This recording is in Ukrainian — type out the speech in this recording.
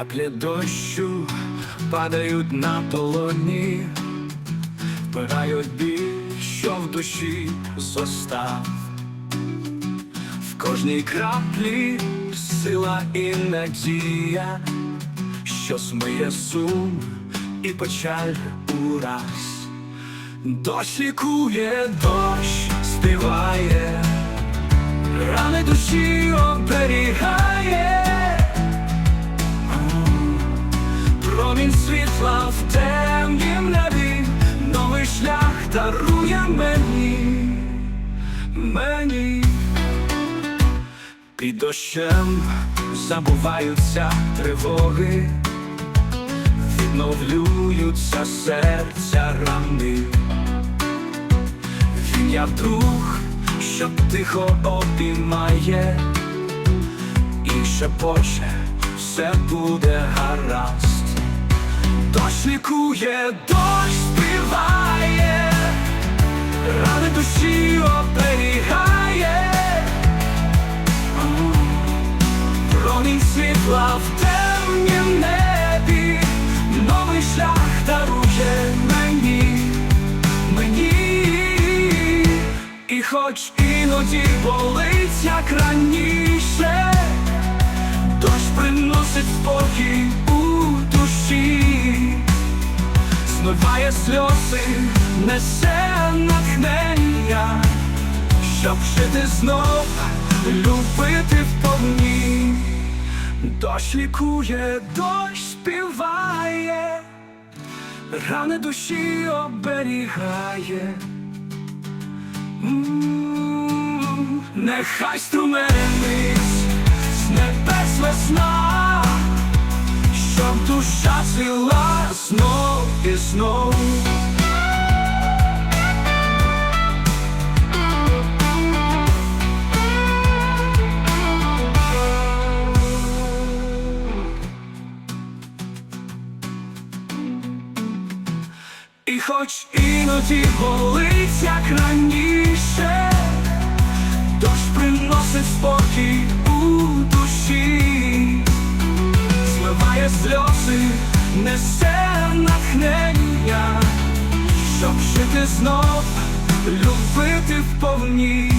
Краплі дощу падають на долоні, впирають біль, що в душі зостав. В кожній краплі сила і надія, що смиє сум і печаль ураз. Дощ лікує, дощ співає, рани душі оберігає. Дарує мені, мені. Під дощем забуваються тривоги, відновлюються серця рани. Він я друг, що тихо обіймає і шепоче, все буде гаразд. Дощ лікує, дощ співає, рани душі оберігає, промінь світла в темнім небі, новий шлях дарує мені, мені, і хоч іноді болить, як раніше, дощ приносить спокій у душі, змиває сльози, несе щоб жити знов, любити вповні. Дощ лікує, дощ співає, рани душі оберігає. М, Нехай струмени з небес весна, щоб душа цвіла І хоч іноді болить, як раніше, дощ приносить спокій у душі, змиває сльози, несе натхнення, щоб жити знов, любити вповні.